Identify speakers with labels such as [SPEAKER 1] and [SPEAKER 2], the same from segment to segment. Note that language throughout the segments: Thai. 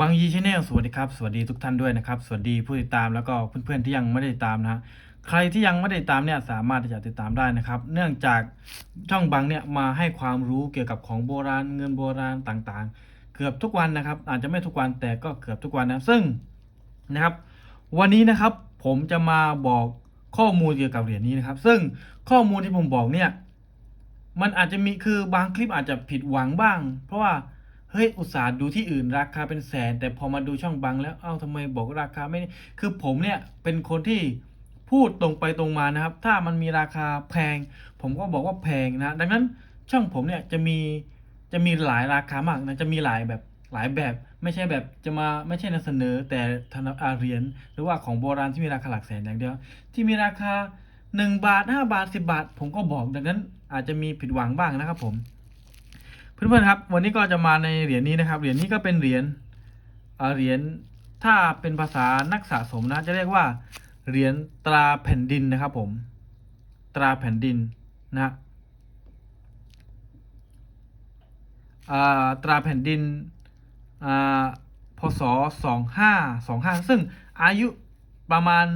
[SPEAKER 1] บางยีชแนลสวัสดีครับสวัสดีทุกท่านด้วยนะครับ สวัสดีผู้ติดตามแล้วก็เพื่อนๆที่ยังไม่ได้ตามนะใครที่ยังไม่ได้ติดตามเนี่ยสามารถที่จะติดตามได้นะครับ เนื่องจากช่องบางเนี่ยมาให้ความรู้เกี่ยวกับของโบราณเงินโบราณต่างๆ เกือบทุกวันนะครับ อาจจะไม่ทุกวันแต่ก็เกือบทุกวันนะซึ่งนะครับ วันนี้นะครับผมจะมาบอกข้อมูลเกี่ยวกับเหรียญนี้นะครับ ซึ่งข้อมูลที่ผมบอกเนี่ยมันอาจจะมีคือบางคลิปอาจจะผิดหวังบ้าง เพราะว่า เฮ้ยอุตส่าห์ดูที่อื่นราคาเป็นแสน แต่พอมาดูช่องบางแล้วเอ้าทำไมบอกราคาไม่คือผมเนี่ยเป็นคนที่พูดตรงไปตรงมานะครับ ถ้ามันมีราคาแพง ผมก็บอกว่าแพงนะ ดังนั้นช่องผมเนี่ยจะมีจะมีหลายราคามากนะจะมีหลายแบบหลายแบบไม่ใช่แบบจะมาไม่ใช่นำเสนอแต่ธนอาเรียญหรือว่าของโบราณที่มีราคาหลักแสนอย่างเดียว ที่มีราคา 1 บาท 5 บาท 10 บาท ผมก็บอกดังนั้นอาจจะมีผิดหวังบ้างนะครับผม เพื่อนๆครับ วันนี้ก็จะมาในเหรียญนี้นะครับ เหรียญนี้ก็เป็นเหรียญเหรียญถ้าเป็นภาษานักสะสมนะ จะเรียกว่าเหรียญตราแผ่นดินนะครับ ผม ตราแผ่นดินนะฮะตราแผ่นดินพศสองห้าสองห้าซึ่งอายุประมาณ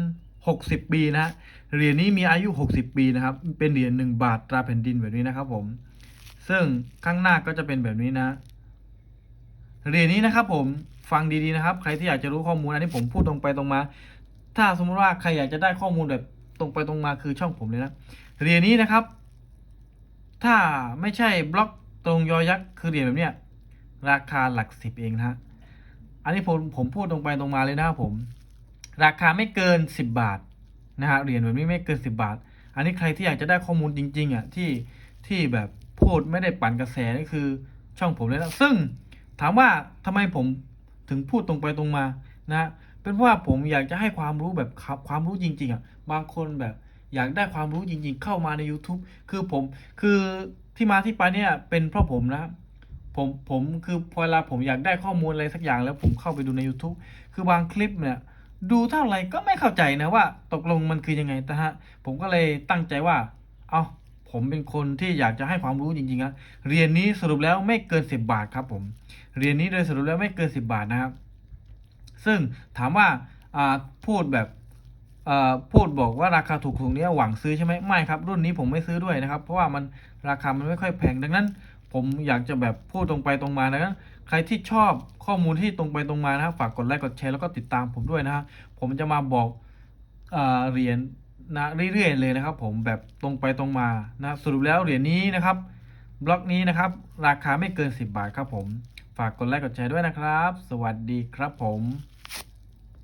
[SPEAKER 1] 60 ปีนะเหรียญนี้มีอายุ 60 ปีนะครับ เป็นเหรียญหนึ่งบาทตราแผ่นดินแบบนี้นะครับผม ซึ่งข้างหน้าก็จะเป็นแบบนี้นะเหรียญนี้นะครับผมฟังดีๆนะครับ ใครที่อยากจะรู้ข้อมูลอันนี้ผมพูดตรงไปตรงมา ถ้าสมมติว่าใครอยากจะได้ข้อมูลแบบตรงไปตรงมาคือช่องผมเลยนะเหรียญนี้นะครับ ถ้าไม่ใช่บล็อกตรงยอยักษ์คือเหรียญแบบเนี้ยราคาหลักสิบเองนะฮะอันนี้ผมผมพูดตรงไปตรงมาเลยนะครับผม ราคาไม่เกินสิบบาทนะฮะเหรียญแบบนี้ไม่เกินสิบบาท อันนี้ใครที่อยากจะได้ข้อมูลจริงๆอะที่ที่แบบ พูดไม่ได้ปั่นกระแสนี่คือ ช่องผมเลยนะซึ่งถามว่าทำไมผมถึงพูดตรงไปตรงมานะเป็นเพราะว่าผมอยากจะให้ความรู้แบบครับความรู้จริง ๆอะบางคนแบบอยากได้ความรู้จริง ๆ เข้ามาใน YouTube คือผมคือที่มาที่ไปเนี่ยเป็นเพราะผมนะผมผมคือพอเวลาผมอยากได้ข้อมูลอะไรสักอย่างแล้วผมเข้าไปดูใน YouTube คือบางคลิปเนี่ยดูเท่าไหร่ก็ไม่เข้าใจนะว่าตกลงมันคือยังไงแต่ฮะผมก็เลยตั้งใจว่า เอา ผมเป็นคนที่อยากจะให้ความรู้จริงๆนะเรียนนี้สรุปแล้วไม่เกินสิบบาทครับผมเรียนนี้โดยสรุปแล้วไม่เกินสิบบาทนะครับ ซึ่งถามว่าพูดแบบพูดบอกว่าราคาถูกถูกนี้หวังซื้อใช่ไหมไม่ครับ รุ่นนี้ผมไม่ซื้อด้วยนะครับ เพราะว่ามันราคามันไม่ค่อยแพงดังนั้น ผมอยากจะแบบพูดตรงไปตรงมาดังนั้นใครที่ชอบข้อมูลที่ตรงไปตรงมานะครับฝากกดไลค์กดแชร์แล้วก็ติดตามผมด้วยนะฮะผมจะมาบอกเอ่อเหรียญ นะเรื่อยๆเลยนะครับ ผมแบบตรงไปตรงมานะสรุปแล้วเหรียญนี้นะครับ บล็อกนี้นะครับ ราคาไม่เกิน 10 บาทครับผม ฝากกดไลค์กดแชร์ด้วยนะครับ สวัสดีครับผม